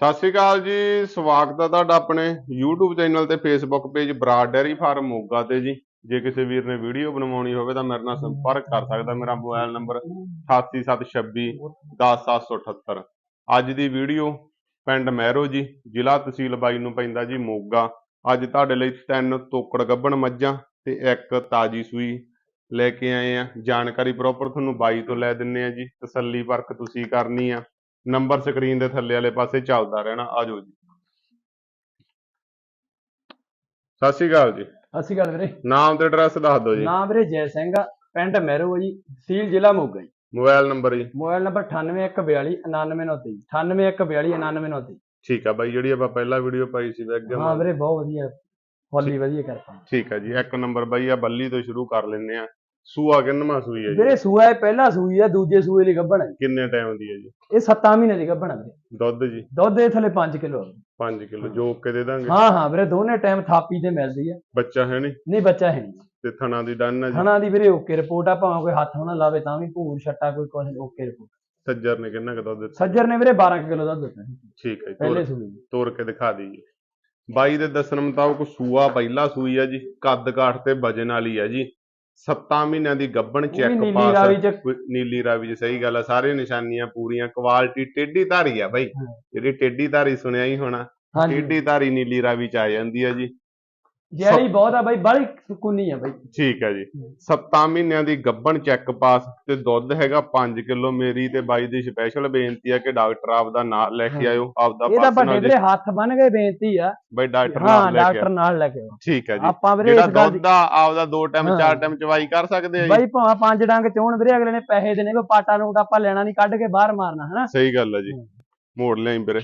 ਸਤਿ ਸ਼੍ਰੀ ਅਕਾਲ ਜੀ, ਸਵਾਗਤ ਹੈ ਤੁਹਾਡਾ ਆਪਣੇ YouTube ਚੈਨਲ ਤੇ Facebook page Brar dairy farm Moga ਤੇ ਜੀ। ਜੇ ਕਿਸੇ ਵੀਰ ਨੇ ਵੀਡੀਓ ਬਣਵਾਉਣੀ ਹੋਵੇ ਤਾਂ ਮੇਰੇ ਨਾਲ ਸੰਪਰਕ ਕਰ ਸਕਦਾ, ਮੇਰਾ ਮੋਬਾਈਲ ਨੰਬਰ 8876 10778 ਅੱਜ ਦੀ ਵੀਡੀਓ ਪਿੰਡ ਮਹਿਰੋ ਜੀ, ਜ਼ਿਲ੍ਹਾ ਤਹਿਸੀਲ ਬਾਈ ਨੂੰ ਪੈਂਦਾ ਜੀ ਮੋਗਾ। ਅੱਜ ਤੁਹਾਡੇ ਲਈ ਤਿੰਨ ਤੋਕੜ ਗੱਭਣ ਮੱਝਾਂ ਤੇ ਇੱਕ ਤਾਜੀ ਸੂਈ ਲੈ ਕੇ ਆਏ ਆ। ਜਾਣਕਾਰੀ ਪ੍ਰੋਪਰ ਤੁਹਾਨੂੰ ਬਾਈ ਤੋਂ ਲੈ ਦਿੰਨੇ ਆ ਜੀ। ਤਸੱਲੀ ਪਰਖ ਤੁਸੀਂ ਕਰਨੀ ਆ। ਨੰਬਰ ਸਕਰੀਨ ਦੇ ਥੱਲੇ ਵਾਲੇ ਪਾਸੇ ਚੱਲਦਾ ਰਹਿਣਾ। ਆਜੋ ਜੀ। ਸਤਿ ਸ਼੍ਰੀ ਅਕਾਲ ਜੀ। ਸਤਿ ਸ਼੍ਰੀ ਅਕਾਲ ਵੀਰੇ। ਨਾਮ ਤੇ ਐਡਰੈਸ ਦੱਸ ਦਿਓ ਜੀ। ਨਾਮ ਵੀਰੇ ਜੈ ਸਿੰਘ ਆ। ਪਿੰਡ ਮਹਿਰੋ ਆ ਜੀ ਤਹਿਸੀਲ ਜ਼ਿਲ੍ਹਾ ਮੋਗਾ ਜੀ। ਮੋਬਾਈਲ ਨੰਬਰ ਜੀ। ਮੋਬਾਈਲ ਨੰਬਰ 9814 99923 9814 99923 ਠੀਕ ਆ ਬਾਈ ਜਿਹੜੀ ਆਪਾਂ ਪਹਿਲਾਂ ਵੀਡੀਓ ਪਾਈ ਸੀ ਵੈਗ ਹਾਂ ਵੀਰੇ ਬਹੁਤ ਵਧੀਆ। ਫੁੱਲੀ ਵਧੀਆ ਕਰਤਾ। ਠੀਕ ਆ ਜੀ। ਇੱਕ ਨੰਬਰ ਬਾਈ ਆ ਬੱਲੀ ਤੋਂ ਸ਼ੁਰੂ ਕਰ ਲੈਂਦੇ ਆ। ਸੂਆ ਕਿੰਨਵਾਂ ਸੂਈ ਹੈ ਜੀ? ਵੀਰੇ ਸੂਆ ਇਹ ਪਹਿਲਾ ਸੂਈ ਆ ਦੂਜੇ ਸੂਏ ਲਈ ਗੱਭਣ ਹੈ। ਕਿੰਨੇ ਟਾਈਮ ਦੀ ਹੈ ਜੀ? ਇਹ 7 ਮਹੀਨੇ ਦੀ ਗੱਭਣ ਹੈ ਵੀਰੇ। ਦੁੱਧ ਜੀ? ਦੁੱਧ ਦੇ ਥੱਲੇ 5 ਕਿਲੋ। 5 ਕਿਲੋ ਜੋ ਕੇ ਦੇ ਦਾਂਗੇ? ਹਾਂ ਹਾਂ ਵੀਰੇ ਦੋਨੇ ਟਾਈਮ ਥਾਪੀ ਤੇ ਮਿਲਦੀ ਆ। ਬੱਚਾ ਹੈ ਨਹੀਂ? ਨਹੀਂ ਬੱਚਾ ਹੈ ਨਹੀਂ। ਤੇ ਥਣਾ ਦੀ ਡਨ ਹੈ ਜੀ? ਥਣਾ ਦੀ ਵੀਰੇ ਓਕੇ ਰਿਪੋਰਟ ਆ ਭਾਵੇਂ ਕੋਈ ਹੱਥ ਨਾ ਲਾਵੇ ਤਾਂ ਵੀ ਭੂਰ ਛੱਟਾ ਕੋਈ ਕੁਛ ਓਕੇ ਰਿਪੋਰਟ। ਸੱਜਰ ਨੇ ਕਿੰਨਾ ਕੁ ਦੁੱਧ ਦਿੱਤਾ? ਸੱਜਰ ਨੇ ਵੀਰੇ 12 ਕਿਲੋ ਦੁੱਧ ਦਿੱਤਾ ਠੀਕ ਹੈ ਜੀ ਪਹਿਲੇ ਤੋਰ- ਸੂਈ ਤੋਰ ਕੇ ਦਿਖਾ ਦਈਏ। ਬਾਈ ਦੇ ਦੱਸਣ ਮੁਤਾਬਕ ਸੂਆ ਪਹਿਲਾ ਸੂਈ ਆ ਜੀ ਕੱਦ ਕਾਠ ਤੇ ਵਜਨ ਵਾਲੀ ਆ ਜੀ। 7 ਮਹੀਨਿਆਂ ਦੀ ਵੀ ਚੈੱਕ ਨੀਲੀ ਪਾਸ ਰਾਵੀ ਚ ਕੋਈ ਨੀਲੀ ਰਾਵੀ ਚ ਸਹੀ ਗੱਲ ਆ ਸਾਰੇ ਨਿਸ਼ਾਨੀਆਂ ਪੂਰੀਆਂ ਕੁਆਲਿਟੀ ਟੇਢੀ ਧਾਰੀ ਆ ਬਾਈ। ਹਾਂ। ਜਿਹੜੀ ਟੇਢੀ ਧਾਰੀ ਸੁਣਿਆ ਹੀ ਹੋਣਾ ਹਾਂਜੀ। ਟੇਢੀ ਧਾਰੀ ਨੀਲੀ ਰਾਵੀ ਚ ਆ ਜਾਂਦੀ ਆ ਜੀ। ਜਿਹੜੀ ਬਹੁਤ ਆ ਬਾਈ ਬੜੀ ਸੁਕੂਨੀ ਆ ਬਾਈ। ਠੀਕ ਹੈ ਜੀ। 7 ਮਹੀਨਿਆਂ ਦੀ ਗੱਭਣ ਚੈੱਕ ਪਾਸ ਤੇ ਦੁੱਧ ਹੈਗਾ 5 ਕਿਲੋ ਮੇਰੀ ਤੇ ਬਾਈ ਦੀ ਸਪੈਸ਼ਲ ਬੇਨਤੀ ਆ ਕਿ ਡਾਕਟਰ ਆਪਦਾ ਨਾਮ ਲੈ ਕੇ ਆਇਓ ਆਪਦਾ ਇਹ ਤਾਂ ਵੱਡੇ ਵੀਰੇ ਹੱਥ ਬੰਨ ਕੇ ਬੇਨਤੀ ਆ। ਬਾਈ ਡਾਕਟਰ ਨਾਮ ਲੈ ਕੇ ਡਾਕਟਰ। ਨਾਲ ਲੈ ਕੇ ਆਓ। ਠੀਕ ਹੈ ਜੀ। ਆਪਾਂ ਵੀਰੇ ਜਿਹੜਾ ਗੱਲ ਦੀ ਦੁੱਧ ਆ ਆਪਦਾ ਦੋ ਟਾਈਮ। ਚਾਰ ਟਾਈਮ ਚਵਾਈ ਕਰ ਸਕਦੇ ਆ ਜੀ। ਬਾਈ ਭਾਵੇਂ ਪੰਜ ਡੰਗ ਚੋਣ ਵੀਰੇ ਅਗਲੇ ਨੇ ਪੈਸੇ ਦੇਣੇ ਕੋ ਪਾਟਾ ਨੂੰ ਆਪਾਂ ਲੈਣਾ ਨਹੀਂ ਕੱਢ ਕੇ ਬਾਹਰ ਮਾਰਨਾ ਹਨਾ? ਸਹੀ ਗੱਲ ਹੈ ਜੀ। ਮੋੜ ਲਿਆਈ ਵੀਰੇ।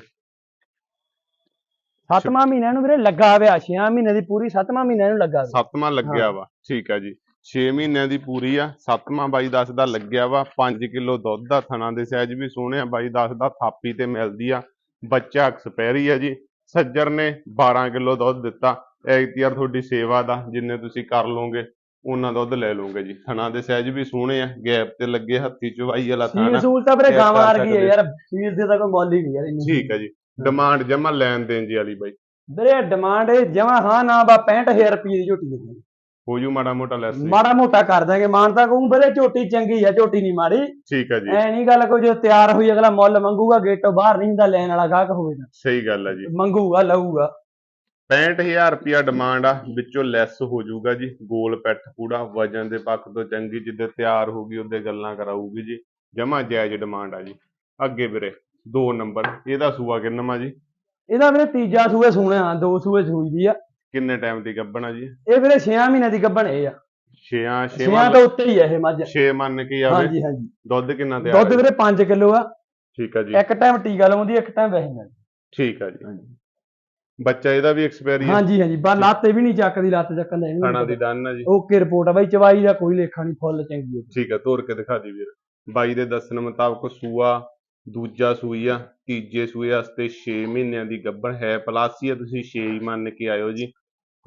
ਸੱਤਵਾਂ ਮਹੀਨਾ ਨੂੰ ਵੀਰੇ ਲੱਗਾ ਹੋਇਆ 6 ਮਹੀਨੇ ਦੀ ਪੂਰੀ ਸੱਤਵਾਂ ਮਹੀਨਾ ਨੂੰ ਲੱਗਾ ਹੋਇਆ। ਸੱਤਵਾਂ ਲੱਗਿਆ ਵਾ ਠੀਕ ਹੈ ਜੀ। 6 ਮਹੀਨਿਆਂ ਦੀ ਪੂਰੀ ਆ ਸੱਤਵਾਂ ਬਾਈ ਦੱਸਦਾ ਲੱਗਿਆ ਵਾ 5 ਕਿਲੋ ਦੁੱਧ ਦਾ ਥਣਾ ਦੇ ਸਾਈਜ਼ ਵੀ ਸੋਹਣੇ ਆ ਬਾਈ ਦੱਸਦਾ ਥਾਪੀ ਤੇ ਮਿਲਦੀ ਆ। ਬੱਚਾ ਐਕਸਪੈਰੀ ਆ ਜੀ ਸੱਜਰ ਨੇ 12 ਕਿਲੋ ਦੁੱਧ ਦਿੱਤਾ। ਐਕਟੀਆਰ ਤੁਹਾਡੀ ਸੇਵਾ ਦਾ ਜਿੰਨੇ ਤੁਸੀਂ ਕਰ ਲੋਗੇ ਉਹਨਾਂ ਦੁੱਧ ਲੈ ਲਓਗੇ ਜੀ। ਥਣਾ ਦੇ ਸਾਈਜ਼ ਵੀ ਸੋਹਣੇ ਆ ਗੈਪ ਤੇ ਲੱਗੇ ਹੱਥੀ ਚਵਾਈ ਵਾਲਾ ਥਾਣਾ। ਸੂਲ ਤਾਂ ਵੀਰੇ ਗਾਵਾਂ ਵਰਗੀ ਹੈ ਸਕਦੇ। ਯਾਰ ਸੀਲ ਦੇ ਤਾਂ ਕੋਈ ਮੁੱਲ ਹੀ ਨਹੀਂ ਯਾਰ ਇੰਨੀ। ਠੀਕ ਹੈ ਜੀ। ਡਿਮਾਂਡ ਜਮਾ ਲੈਣ ਦੇਣ ਜੀ ਵਾਲੀ ਬਾਈ। ਵੀਰੇ ਡਿਮਾਂਡ ਇਹ ਜਮਾ ਹਾਂ ਨਾ ਬਾ 65000 ਰੁਪਏ ਦੀ ਝੋਟੀ ਦੇ ਹੋ ਜੂ ਮਾੜਾ ਮੋਟਾ ਲੈਸ। ਮਾੜਾ ਮੋਟਾ ਕਰ ਦਾਂਗੇ ਮਾਨਤਾ ਕਹੂੰ ਵੀਰੇ ਝੋਟੀ ਚੰਗੀ ਆ ਝੋਟੀ ਨਹੀਂ ਮਾੜੀ। ਠੀਕ ਹੈ ਜੀ। ਐ ਨਹੀਂ ਗੱਲ ਕੋਈ ਜੋ ਤਿਆਰ ਹੋਈ ਅਗਲਾ ਮੁੱਲ ਮੰਗੂਗਾ ਗੇਟੋਂ ਬਾਹਰ ਨਹੀਂ ਹੁੰਦਾ ਲੈਣ ਵਾਲਾ ਗਾਹਕ ਹੋਵੇ ਤਾਂ। ਸਹੀ ਗੱਲ ਹੈ ਜੀ। ਮੰਗੂਗਾ ਲਊਗਾ। 65000 ਰੁਪਿਆ ਡਿਮਾਂਡ ਆ ਵਿੱਚੋਂ ਲੈਸ ਹੋ ਜਾਊਗਾ ਜੀ। ਗੋਲ ਪੈਠ ਪੂੜਾ ਵਜਨ ਦੇ ਪੱਖ ਤੋਂ ਚੰਗੀ ਜਿੱਦੇ ਤਿਆਰ ਹੋਊਗੀ ਉਹਦੇ ਗੱਲਾਂ ਕਰਾਊਗੀ ਜੀ। ਜਮਾ ਜਾਇਜ਼ ਡਿਮਾਂਡ ਆ ਜੀ। ਅੱਗੇ ਵੀਰੇ। ਦੋ ਨੰਬਰ ਇਹਦਾ ਸੂਆ ਕਿੰਨਾ ਜੀ? ਇਹਦਾ ਵੀਰੇ ਤੀਜਾ ਸੂਏ ਸੂਣਿਆ ਦੋ ਸੂਏ ਸੂਈ ਦੀ ਆ। ਕਿੰਨੇ ਟਾਈਮ ਦੀ ਗੱਭਣ ਆ ਜੀ? ਇਹ ਵੀਰੇ 6 ਮਹੀਨੇ ਦੀ ਗੱਭਣ ਇਹ ਆ। 6 6 ਛੇਆਂ ਤੋਂ ਉੱਤੇ ਹੀ ਆ ਇਹ ਮੱਝ। 6 ਮੰਨ ਕੇ ਆਵੇ ਹਾਂਜੀ ਹਾਂਜੀ। ਦੁੱਧ ਕਿੰਨਾ ਤਿਆਰ ਦੁੱਧ ਵੀਰੇ 5 ਕਿਲੋ ਆ। ਠੀਕ ਆ ਜੀ। ਇੱਕ ਟਾਈਮ ਟੀਕਾ ਲਾਉਂਦੀ ਇੱਕ ਟਾਈਮ ਵੈਸੇ ਮਿਲਦੀ ਠੀਕ ਆ ਜੀ। ਬੱਚਾ ਇਹਦਾ ਵੀ ਐਕਸਪਾਇਰੀ ਹੈ ਹਾਂਜੀ ਹਾਂਜੀ। ਬਾ ਲੱਤ ਵੀ ਨਹੀਂ ਚੱਕਦੀ ਲੱਤ ਚੱਕਣ ਦਾ ਖਾਣਾ ਦੀ ਡਨ ਆ ਜੀ। ਓਕੇ ਰਿਪੋਰਟ ਆ ਬਾਈ ਚਵਾਈ ਦਾ ਕੋਈ ਲੇਖਾ ਨਹੀਂ ਫੁੱਲ ਚੰਗੀ ਹੈ ਠੀਕ ਆ ਤੋਰ ਕੇ ਦਿਖਾ ਦੀ ਵੀਰ। ਬਾਈ ਦੇ ਦੱਸਣ ਮੁਤਾਬਕ ਸੂਆ ਦੂਜਾ ਸੂਈ ਆ ਤੀਜੇ ਸੂਏ ਵਾਸਤੇ 6 ਮਹੀਨਿਆਂ ਦੀ ਗੱਭਣ ਹੈ ਪਲਾਸੀ ਆ ਤੁਸੀਂ 6 ਹੀ ਮੰਨ ਕੇ ਆਇਓ ਜੀ।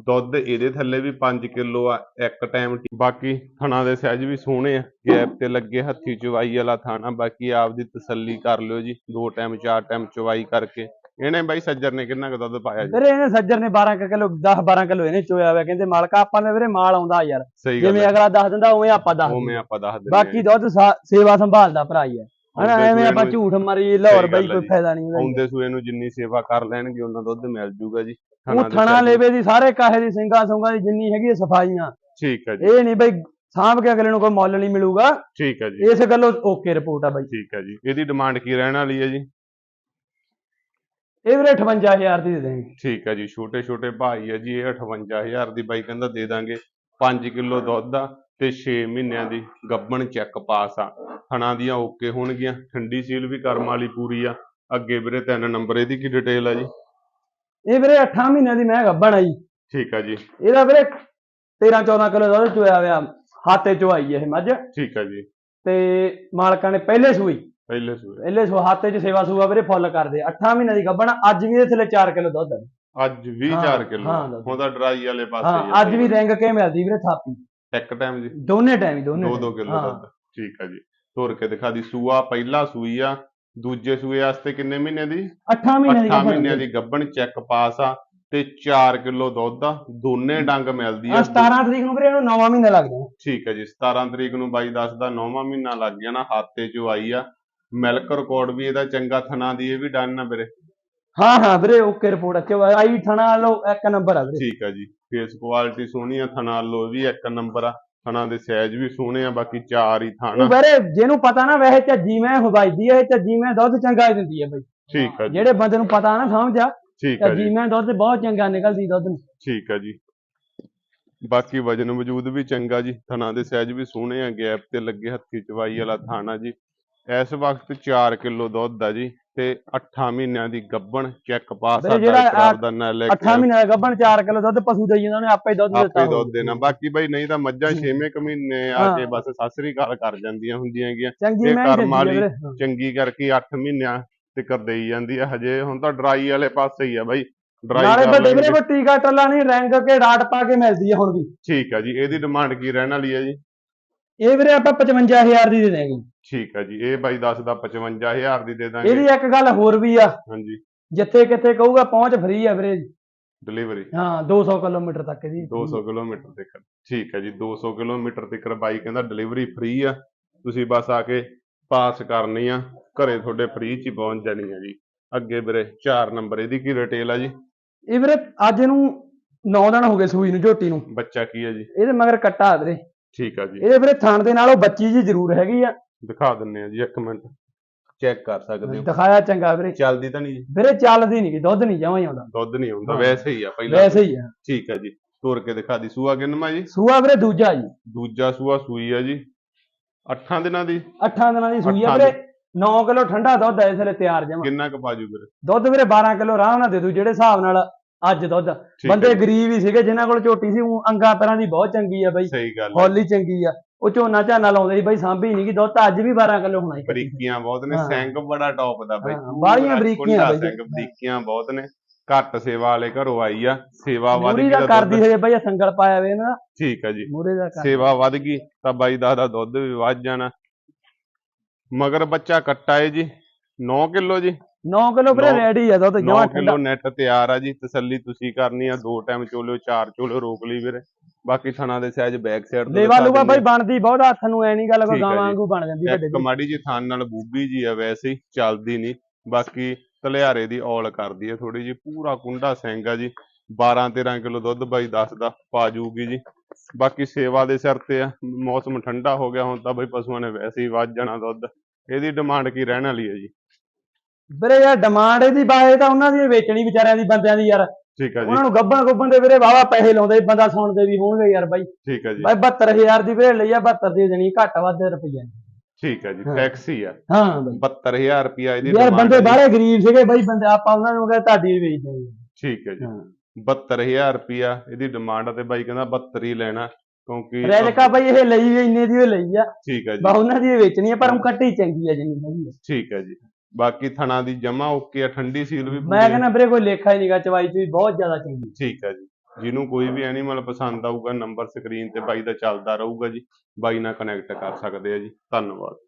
ਦੁੱਧ ਇਹਦੇ ਥੱਲੇ ਵੀ 5 ਕਿਲੋ ਆ ਇੱਕ ਟਾਈਮ ਬਾਕੀ ਥਣਾ ਦੇ ਸਾਈਜ਼ ਵੀ ਸੋਹਣੇ ਆ ਗੈਪ ਤੇ ਲੱਗੇ ਹੱਥੀ ਚਵਾਈ ਵਾਲਾ ਥਾਣਾ ਬਾਕੀ ਆਪਦੀ ਤਸੱਲੀ ਕਰ ਲਿਓ ਜੀ ਦੋ ਟਾਈਮ ਚਾਰ ਟਾਈਮ ਚਵਾਈ ਕਰਕੇ। ਇਹਨੇ ਬਾਈ ਸੱਜਰ ਨੇ ਕਿੰਨਾ ਕੁ ਦੁੱਧ ਪਾਇਆ ਜੀ? ਵੀਰੇ ਇਹਨੇ ਸੱਜਰ ਨੇ 12 ਕਿਲੋ 10 12 ਕਿਲੋ ਇਹਨੇ ਚੋਇਆ ਹੋਇਆ ਕਹਿੰਦੇ ਮਾਲਕਾ ਆਪਾਂ ਨੇ ਵੀਰੇ ਮਾਲ ਆਉਂਦਾ ਯਾਰ। ਜਿਵੇਂ ਹੈ। ਅਗਲਾ ਦੱਸ ਦਿੰਦਾ ਉਵੇਂ ਆਪਾਂ ਦੱਸ ਉਵੇਂ ਦਿੰਦੇ। ਆਪਾਂ ਦੱਸ ਦਿੰਦੇ ਬਾਕੀ ਦੁੱਧ ਸੇਵਾ ਸੰਭਾਲਦਾ ਭਰਾ ਹੀ ਹੈ। ਆਉਂਦੇ ਐਵੇਂ ਆਪਾਂ ਝੂਠ ਮਾਰੀ ਲਾਹੌਰ ਬਈ ਕੋਈ। ਫਾਇਦਾ ਨਹੀਂ ਉਹਦਾ ਆਉਂਦੇ ਸੂਏ ਨੂੰ ਜਿੰਨੀ ਸੇਵਾ ਕਰ ਲੈਣਗੇ ਉਹਨਾਂ ਦੁੱਧ ਮਿਲ ਜੂਗਾ ਜੀ ਉਹ ਥਣਾ ਲੇਵੇ ਦੀ ਸਾਰੇ ਕਾਹੇ ਦੀ ਸਿੰਘਾਂ ਸੁੰਗਾਂ ਦੀ ਜਿੰਨੀ ਹੈਗੀ ਸਫਾਈਆਂ। ਠੀਕ ਹੈ ਜੀ। ਇਹ ਨਹੀਂ ਬਈ ਸਾਂਭ ਕੇ ਅਗਲੇ ਨੂੰ ਕੋਈ ਮੁੱਲ ਨਹੀਂ ਮਿਲੂਗਾ। ਠੀਕ ਹੈ ਜੀ। ਇਸ ਗੱਲੋਂ ਓਕੇ ਰਿਪੋਰਟ ਆ ਬਾਈ। ਠੀਕ ਹੈ ਜੀ। ਇਹਦੀ ਡਿਮਾਂਡ ਕੀ ਰਹਿਣ ਵਾਲੀ ਹੈ ਜੀ? ਇਹ ਵੀਰੇ 58000 ਦੀ ਦੇ ਦੇਣਗੇ। ਠੀਕ ਹੈ ਜੀ। ਛੋਟੇ ਛੋਟੇ ਭਾਈ ਹੈ ਜੀ ਇਹ 58000 ਦੀ ਬਾਈ ਕਹਿੰਦਾ ਦੇ ਦਾਂਗੇ। 5 ਕਿਲੋ ਦੁੱਧ ਆ ਤੇ 6 ਮਹੀਨਿਆਂ ਦੀ ਗੱਬਣ ਚੈੱਕ ਪਾਸ ਆ। ਥਣਾ ਦੀਆਂ ਓਕੇ ਹੋਣਗੀਆਂ ਠੰਡੀ ਸੀਲ ਵੀ ਕਰਮ ਵਾਲੀ ਪੂਰੀ ਆ। ਅੱਗੇ ਵੀਰੇ ਤਿੰਨ ਨੰਬਰ ਇਹਦੀ ਕੀ ਡਿਟੇਲ ਆ ਜੀ? ਇਹ ਵੀਰੇ 8 ਮਹੀਨਿਆਂ ਦੀ ਮੈਂ ਗੱਭਣ ਆ ਜੀ। ਠੀਕ ਆ ਜੀ। ਇਹਦਾ ਵੀਰੇ 13 14 ਕਿਲੋ ਦੁੱਧ ਚੋਇਆ ਹੋਇਆ ਹਾਤੇ ਚੋਆਈ ਇਹ ਮੱਝ। ਠੀਕ ਆ ਜੀ। ਤੇ ਮਾਲਕਾਂ ਨੇ ਪਹਿਲੇ ਸੂਈ। ਪਹਿਲੇ ਸੂਏ ਪਹਿਲੇ ਸੂ ਹਾਤੇ 'ਚ ਸੇਵਾ ਸੂਆ ਵੀਰੇ ਫੁੱਲ ਕਰਦੇ। 8 ਮਹੀਨਿਆਂ ਦੀ ਗੱਭਣ ਅੱਜ ਵੀ ਇਹਦੇ ਥੱਲੇ 4 ਕਿਲੋ ਦੁੱਧ ਹੈ ਅੱਜ ਵੀ ਹਾਂ, 4 ਕਿਲੋ। ਉਹਦਾ ਡਰਾਈ ਵਾਲੇ ਪਾਸੇ ਹਾਂ ਆ। ਅੱਜ ਵੀ ਰਿੰਗ ਕੇ ਮਿਲਦੀ ਵੀਰੇ ਥਾਪੀ? ਇੱਕ ਟਾਈਮ ਜੀ। ਦੋਨੇ ਟਾਈਮ ਹੀ ਦੋਨੇ 2-2 time। ਕਿਲੋ ਹਾਂ। ਦੁੱਧ। ਠੀਕ ਆ ਜੀ। ਤੋਰ ਕੇ ਦਿਖਾ ਦੀ। ਸੂਆ ਪਹਿਲਾ ਸੂਈ ਆ ਦੂਜੇ ਸੂਏ ਵਾਸਤੇ ਕਿੰਨੇ ਮਹੀਨੇ ਦੀ? 8 ਮਹੀਨੇ ਦੀ 8 ਗੱਭਣ ਮਹੀਨਿਆਂ ਦੀ। ਗੱਭਣ ਚੈੱਕ ਪਾਸ ਆ ਤੇ 4 ਕਿਲੋ ਦੁੱਧ ਆ ਦੋਨੇ ਡੰਗ ਮਿਲਦੀ ਆ। ਆ 17 ਤਰੀਕ ਨੂੰ ਵੀਰੇ ਇਹਨੂੰ 9ਵਾਂ ਮਹੀਨਾ ਲੱਗ ਜਾਣਾ। ਠੀਕ ਹੈ ਜੀ 17 ਤਰੀਕ ਨੂੰ ਬਾਈ ਦੱਸਦਾ 9ਵਾਂ ਮਹੀਨਾ ਲੱਗ ਨਾ ਹਾਤੇ ਚੋਂ ਆਈ ਆ। ਮਿਲਕ ਰਿਕਾਰਡ ਵੀ ਇਹਦਾ ਚੰਗਾ ਥਣਾ ਦੀ ਇਹ ਵੀ ਡਨ ਆ ਵੀਰੇ। ਹਾਂ ਹਾਂ ਵੀਰੇ ਓਕੇ ਰਿਪੋਰਟ ਅੱਛਾ ਆਈ ਥਣਾ ਲੋ ਇੱਕ ਨੰਬਰ ਆ ਵੀਰੇ। ਠੀਕ ਆ ਜੀ ਫੇਸ ਕੁਆਲਿਟੀ ਸੋਹਣੀ ਆ ਥਣਾ ਲੋ ਵੀ ਇੱਕ ਨੰਬਰ ਆ। ਥਣਾ ਦੇ ਸਾਈਜ਼ ਵੀ ਸੋਹਣੇ ਆ ਬਾਕੀ ਚਾਰ ਹੀ ਥਣ। ਵੀਰੇ ਜਿਹਨੂੰ ਪਤਾ ਨਾ ਵੈਸੇ ਝੱਜੀ ਮੈਂ ਹਵਾਈਦੀ ਹੈ ਝੱਜੀ ਮੈਂ ਦੁੱਧ ਚੰਗਾ ਹੀ ਦਿੰਦੀ ਹੈ ਬਈ। ਠੀਕ ਆ ਜੀ। ਜਿਹੜੇ ਬੰਦੇ ਨੂੰ ਪਤਾ ਨਾ ਸਮਝ ਆ ਠੀਕ ਆ ਝੱਜੀ ਜੀ। ਮੈਂ ਦੁੱਧ ਬਹੁਤ ਚੰਗਾ ਨਿਕਲਦੀ ਦੁੱਧ ਨੂੰ। ਠੀਕ ਆ ਜੀ। ਬਾਕੀ ਵਜਨ ਵਜੂਦ ਵੀ ਚੰਗਾ ਜੀ ਥਣਾ ਦੇ ਸਾਈਜ਼ ਵੀ ਸੋਹਣੇ ਆ ਗੈਪ ਤੇ ਲੱਗੇ ਹੱਥੀ ਚਵਾਈ ਵਾਲਾ ਥਾਣਾ ਜੀ। ਇਸ ਵਕਤ 4 ਕਿਲੋ ਦੁੱਧ ਆ ਜੀ। ਤੇ 8 ਮਹੀਨਿਆਂ ਦੀ ਗੱਭਣ ਚੈੱਕ ਪਾਸ ਆ ਡਾਕਟਰ ਆ- ਆਪਦਾ ਨਾਲ ਲੈ 8 ਮਹੀਨੇ ਦਾ ਗੱਭਣ 4 ਕਿਲੋ ਦੁੱਧ ਪਸ਼ੂ ਦੇਈ ਜਾਂਦਾ ਉਹਨੇ ਆਪੇ ਦੁੱਧ ਦਿੱਤਾ ਆਪੇ। ਦੁੱਧ ਦੇਣਾ ਬਾਕੀ ਬਈ ਨਹੀਂ ਤਾਂ ਮੱਝਾਂ ਹੂੰ। 6ਵੇਂ ਕੁ ਮਹੀਨੇ ਆ। ਕੇ ਬਸ ਸਤਿ ਸ੍ਰੀ ਅਕਾਲ ਕਰ ਜਾਂਦੀਆਂ ਹੁੰਦੀਆਂ ਮੈਂ ਹੀ ਕਰਮ ਵਾਲੀ। ਚੰਗੀ ਕਰਕੇ 8 ਮਹੀਨਿਆਂ ਤੇ ਦੇਈ ਜਾਂਦੀ ਆ ਹਜੇ ਹੁਣ ਤਾਂ ਡਰਾਈ ਵਾਲੇ ਪਾਸੇ ਹੀ ਆ ਬਾਈ ਡਰਾਈ ਨਾਲੇ ਵੱਡੇ ਵੀਰੇ। ਕੋਈ ਟੀਕਾ ਟੱਲਾ ਨਹੀਂ ਰੈਂਕ ਕੇ ਰਾਟ ਪਾ ਕੇ ਮਿਲਦੀ ਹੈ ਹੁਣ ਵੀ ਠੀਕ ਆ ਜੀ ਇਹਦੀ ਡਿਮਾਂਡ ਕੀ ਰਹਿਣ ਵਾਲੀ ਆ ਜੀ ਇਹ ਵੀਰੇ ਆਪਾਂ 55000 ਦੀ ਦੇ ਦੇਂਗੇ ਠੀਕ ਆ ਜੀ ਇਹ ਬਾਈ ਦੱਸਦਾ 55000 ਦੀ ਦੇ ਦਾਂਗੇ। ਇਹਦੀ ਇੱਕ ਗੱਲ ਹੋਰ ਵੀ ਆ। ਹਾਂਜੀ। ਜਿੱਥੇ ਕਿੱਥੇ ਕਹੂਗਾ ਪਹੁੰਚ ਫ੍ਰੀ ਆ ਵੀਰੇ ਡਿਲੀਵਰੀ ਹਾਂ 200 ਕਿਲੋਮੀਟਰ ਤੱਕ ਦੀ 200 ਕਿਲੋਮੀਟਰ ਤੱਕ। ਠੀਕ ਹੈ ਜੀ 200 ਕਿਲੋਮੀਟਰ ਤੱਕ ਬਾਈ ਕਹਿੰਦਾ ਡਿਲੀਵਰੀ ਫ੍ਰੀ ਆ। ਤੁਸੀਂ ਬਸ ਆ ਕੇ ਪਾਸ ਕਰਨੀ ਆ। ਘਰੇ ਤੁਹਾਡੇ ਫ੍ਰੀ ਚ ਹੀ ਪਹੁੰਚ ਜਾਣੀ ਆ ਜੀ। ਅੱਗੇ ਵੀਰੇ 4 ਨੰਬਰ ਇਹਦੀ ਕੀ ਰਿਟੇਲ ਆ ਜੀ? ਇਹ ਵੀਰੇ ਅੱਜ ਨੂੰ 9 ਦਿਨ ਹੋ ਗਏ ਸੂਈ ਨੂੰ ਝੋਟੀ ਨੂੰ। ਬੱਚਾ ਕੀ ਆ ਜੀ? ਇਹਦੇ ਮਗਰ ਕੱਟਾ ਵੀਰੇ। ਠੀਕ ਆ ਜੀ। ਇਹਦੇ ਵੀਰੇ ਥਣ ਦੇ ਨਾਲ ਉਹ ਬੱਚੀ ਜੀ ਜ਼ਰੂਰ ਹੈਗੀ ਆ। ਦਿਖਾ ਦਿੰਨੇ ਆ ਜੀ ਇੱਕ ਮਿੰਟ। ਚੈੱਕ ਕਰ ਸਕਦੇ ਹੋ। ਦਿਖਾਇਆ ਚੰਗਾ ਵੀਰੇ। ਚੱਲਦੀ ਤਾਂ ਨਹੀਂ ਜੀ। ਵੀਰੇ ਚੱਲਦੀ ਨਹੀਂ ਦੁੱਧ ਨਹੀਂ ਜਮਾਂ ਹੀ ਆਉਂਦਾ। ਦੁੱਧ ਨਹੀਂ ਆਉਂਦਾ। ਵੈਸੇ ਹੀ ਆ ਪਹਿਲਾਂ ਵੈਸੇ ਹੀ ਆ। ਠੀਕ ਆ ਜੀ। ਤੋਰ ਕੇ ਦਿਖਾ ਦੀ। ਸੂਆ ਕਿੰਨਵਾਂ ਜੀ? ਸੂਆ ਵੀਰੇ ਦੂਜਾ ਜੀ। ਦੂਜਾ ਸੂਆ ਸੂਈ ਆ ਜੀ। 8 ਦਿਨਾਂ ਦੀ? 8 ਦਿਨਾਂ ਦੀ ਸੂਈ ਆ ਅੱਠਾਂ ਵੀਰੇ। 9 ਕਿਲੋ ਠੰਡਾ ਦੁੱਧ ਹੈ ਇਸ ਵੇਲੇ ਤਿਆਰ ਜਮਾ। ਕਿੰਨਾ ਕੁ ਪਾਜੂ ਵੀਰੇ? ਦੁੱਧ ਵੀਰੇ 12 ਕਿਲੋ ਆਰਾਮ ਨਾਲ ਦੇ ਦੂ ਜਿਹੜੇ ਹਿਸਾਬ ਨਾਲ ਅੱਜ ਦੁੱਧ। ਬੰਦੇ ਹੈ ਗਰੀਬ ਹੀ ਸੀਗੇ ਜਿਨ੍ਹਾਂ ਕੋਲ ਝੋਟੀ ਸੀ ਊਂ ਅੰਗਾ ਤਰ੍ਹਾਂ ਦੀ ਬਹੁਤ ਚੰਗੀ ਆ ਬਈ। ਸਹੀ ਗੱਲ ਆ। ਹੌਲੀ ਚੰਗੀ ਆ। ਉਹ ਝੋਨਾ ਝਾਨਾ ਲਾਉਂਦੇ ਸੀ ਬਈ ਸਾਂਭੀ ਨਹੀਂ ਕਿ ਦੁੱਧ ਤਾਂ ਅੱਜ ਵੀ 12 ਕਿਲੋ ਹੋਣਾ ਹੀ ਬਰੀਕੀਆਂ ਬਹੁਤ ਨੇ ਹਾਂ। ਸਿੰਘ ਬੜਾ ਟੌਪ ਦਾ ਬਈ। ਹਾਂ, ਬਾਹਲੀਆਂ ਪੂਰਾ ਬਰੀਕੀਆਂ ਬਈ। ਸਿੰਘ ਬਰੀਕੀਆਂ ਬਹੁਤ ਨੇ। ਘੱਟ ਸੇਵਾ ਵਾਲੇ ਘਰੋਂ ਆਈ ਆ ਸੇਵਾ ਵੱਧ ਗਈ ਦਾ ਤਾਂ ਕਰਦੀ ਹੋਏ ਬਈ ਸੰਗਲ ਪਾਇਆ ਵੇ ਨਾ। ਠੀਕ ਆ ਜੀ। ਮੂਰੇ ਦਾ ਸੇਵਾ ਵੱਧ ਗਈ ਤਾਂ ਬਾਈ ਦਾ ਦਾ ਦੁੱਧ ਵੀ ਵੱਧ ਜਾਣਾ। ਮਗਰ ਬੱਚਾ ਕੱਟਾ ਏ ਜੀ 9 ਕਿਲੋ ਜੀ। 9 ਕਿਲੋ ਵੀਰੇ ਰੈਡੀ ਆ ਦੁੱਧ 9 ਜਮਾ ਕਿਲੋ ਨੈਟ ਤਿਆਰ ਆ ਜੀ ਤਸੱਲੀ ਤੁਸੀਂ ਕਰਨੀ ਆ ਦੋ ਟਾਈਮ ਚੋਲਿਓ ਚਾਰ ਚੋਲਿਓ ਰੋਕ ਲਈ ਵੀਰੇ। ਬਾਕੀ ਥਣਾ ਦੇ ਸਾਈਜ਼ ਬੈਕ ਸਾਈਡ ਲੇਵਾ ਲੂਵਾ ਬਈ ਬਣਦੀ ਬਹੁਤ ਹੱਥ ਨੂੰ ਐ ਨਹੀਂ ਗੱਲ ਕੋਈ ਠੀਕ ਆ ਗਾਂ ਜੀ। ਵਾਂਗੂ ਬਣ ਜਾਂਦੀ ਵੱਡੇ ਦੀ। ਮਾੜੀ ਜੀ ਥਾਨ ਨਾਲ ਬੂਬੀ ਜੀ ਆ ਵੈਸੇ ਹੀ ਚੱਲਦੀ ਨਹੀਂ ਬਾਕੀ ਤਲਿਆਰੇ ਦੀ ਔਲ ਕਰਦੀ ਹੈ ਥੋੜੀ ਜੀ ਪੂਰਾ ਕੁੰਡਾ ਸਿੰਘ ਆ ਜੀ। 12 13 ਕਿਲੋ ਦੁੱਧ ਬਾਈ ਦੱਸਦਾ ਪਾ ਜੂਗੀ ਜੀ। ਬਾਕੀ ਸੇਵਾ ਦੇ ਸਿਰ ਤੇ ਆ ਮੌਸਮ ਠੰਡਾ ਹੋ ਗਿਆ ਹੁਣ ਤਾਂ ਬਈ ਪਸ਼ੂਆਂ ਨੇ ਵੈਸੇ ਹੀ ਵੱਧ ਜਾਣਾ ਦੁੱਧ। ਇਹਦੀ ਡਿਮਾਂਡ ਕੀ ਰਹਿਣ ਵਾਲੀ ਹੈ ਜੀ। ਵੀਰੇ ਯਾਰ ਡਿਮਾਂਡ ਇਹਦੀ ਬਾਏ ਤਾਂ ਉਹਨਾਂ ਦੀ ਵੇਚਣੀ ਵਿਚਾਰਿਆਂ ਦੀ ਬੰਦਿਆਂ ਦੀ ਯਾਰ। ਠੀਕ ਆ ਜੀ। ਉਹਨਾਂ ਨੂੰ ਗੱਬਣ ਗੁੱਬਣ ਦੇ ਵੀਰੇ ਵਾਵਾ ਪੈਸੇ ਲਾਉਂਦੇ ਬੰਦਾ ਸੁਣਦੇ ਵੀ ਹੋਣਗੇ ਯਾਰ ਬਾਈ। ਠੀਕ ਆ ਜੀ। ਬਾਈ 72000 ਦੀ ਵੀਰੇ ਲਈ ਆ 72 ਦੀ ਦੇਣੀ ਘੱਟ ਵੱਧ ਰੁਪਈਆ। ਠੀਕ ਆ ਜੀ। ਟੈਕਸੀ ਆ। ਹਾਂ ਬਾਈ। 72000 ਰੁਪਿਆ ਇਹਦੀ ਯਾਰ ਬੰਦੇ ਆ। ਬਾਹਲੇ ਗਰੀਬ ਸੀਗੇ ਬਾਈ ਬੰਦੇ ਆਪਾਂ ਉਹਨਾਂ ਨੂੰ ਕਹਿੰਦੇ ਤੁਹਾਡੀ ਵੀ ਵੇਚ ਦੇਣੀ ਠੀਕ ਹੈ ਜੀ। ਹਾਂ। 72000 ਰੁਪਿਆ ਇਹਦੀ ਡਿਮਾਂਡ ਆ ਤੇ ਬਾਈ ਕਹਿੰਦਾ 72 ਹੀ ਲੈਣਾ ਕਿਉਂਕਿ ਰੈਜਕਾ ਬਾਈ ਇਹ ਲਈ ਇੰਨੇ ਦੀ ਉਹ ਲਈ ਆ। ਠੀਕ ਹੈ ਜੀ। ਬਾ ਉਹਨਾਂ ਦੀ ਵੇਚਣੀ ਆ ਪਰ ਉਹ ਕੱਟੀ ਚੰਗੀ ਆ ਜਿੰਨੀ ਹੈਗੀ ਆ। ਠੀਕ ਹੈ ਜੀ। ਬਾਕੀ ਥਣਾ ਦੀ ਜਮਾ ਓਕੇ ਆ ਠੰਡੀ ਸੀਲ ਵੀ ਮੈਂ ਪੂਰੀ ਆ। ਕਹਿੰਦਾ ਵੀਰੇ ਕੋਈ ਲੇਖਾ ਹੀ ਨਹੀਂਗਾ ਚਵਾਈ ਚੁਈ ਬਹੁਤ ਜ਼ਿਆਦਾ ਚੰਗੀ। ਠੀਕ ਹੈ ਜੀ। ਜਿਹਨੂੰ ਕੋਈ ਵੀ ਐਨੀਮਲ ਪਸੰਦ ਆਊਗਾ ਨੰਬਰ ਸਕਰੀਨ ਤੇ ਬਾਈ ਦਾ ਚੱਲਦਾ ਰਹੂਗਾ ਜੀ। ਬਾਈ ਨਾਲ ਕਨੈਕਟ ਕਰ ਸਕਦੇ ਆ ਜੀ। ਧੰਨਵਾਦ।